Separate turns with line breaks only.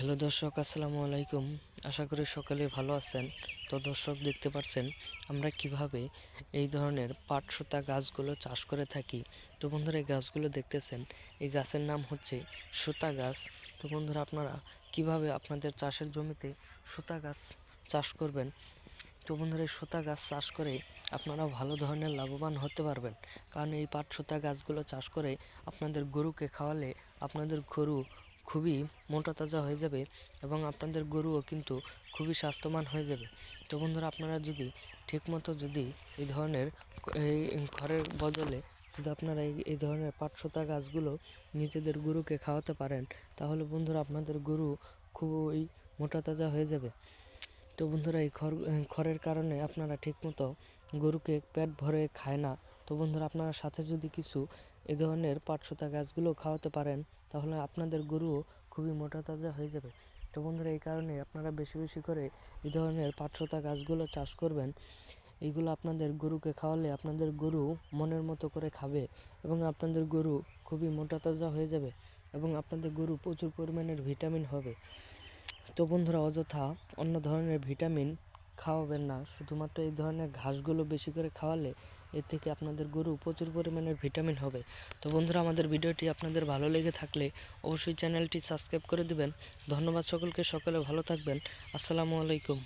Hello দর্শক, আসসালামু আলাইকুম। আশা করি সকলে ভালো আছেন। তো দর্শক, দেখতে পাচ্ছেন আমরা কীভাবে এই ধরনের পাট সুতা গাছগুলো চাষ করে থাকি। তো বন্ধুরা, এই গাছগুলো দেখতেছেন, এই গাছের নাম হচ্ছে সুতা গাছ। তো বন্ধুরা, আপনারা কীভাবে আপনাদের চাষের জমিতে সুতা গাছ চাষ করবেন? তো বন্ধুরা, এই সুতা গাছ চাষ করে আপনারা ভালো ধরনের লাভবান হতে পারবেন। কারণ এই পাট সুতা গাছগুলো চাষ করে আপনাদের গরুকে খাওয়ালে আপনাদের গরু খুবই মোটা তাজা হয়ে যাবে এবং আপনাদের গরুও কিন্তু খুবই স্বাস্থ্যবান হয়ে যাবে। তো বন্ধুরা, আপনারা যদি ঠিকমতো যদি এই ধরনের এই ঘরের বদলে যদি আপনারা এই ধরনের পাট সুতা গাছগুলো নিজেদের গরুকে খাওয়াতে পারেন, তাহলে বন্ধুরা আপনাদের গরু খুবই মোটা তাজা হয়ে যাবে। তো বন্ধুরা, এই খড় খড়ের কারণে আপনারা ঠিকমতো গরুকে পেট ভরে খায় না। তো বন্ধুরা, আপনারা সাথে যদি কিছু এ ধরনের পাটসুতা গাছগুলো খাওয়াতে পারেন, তাহলে আপনাদের গরুও খুবই মোটা তাজা হয়ে যাবে। তো বন্ধুরা, এই কারণে আপনারা বেশি বেশি করে এই ধরনের পাটসুতা গাছগুলো চাষ করবেন। এইগুলো আপনাদের গরুকে খাওয়ালে আপনাদের গরু মনের মতো করে খাবে এবং আপনাদের গরু খুবই মোটা তাজা হয়ে যাবে এবং আপনাদের গরু প্রচুর পরিমাণের ভিটামিন হবে। তো বন্ধুরা, অযথা অন্য ধরনের ভিটামিন খাওয়াবেন না। শুধুমাত্র এই ধরনের ঘাসগুলো বেশি করে খাওয়ালে এর থেকে আপনাদের গরু প্রচুর পরিমাণে ভিটামিন হবে। তো বন্ধুরা, আমাদের ভিডিওটি আপনাদের ভালো লেগে থাকলে অবশ্যই চ্যানেলটি সাবস্ক্রাইব করে দিবেন। ধন্যবাদ সকলকে, সকলে ভালো থাকবেন। আসসালামু আলাইকুম।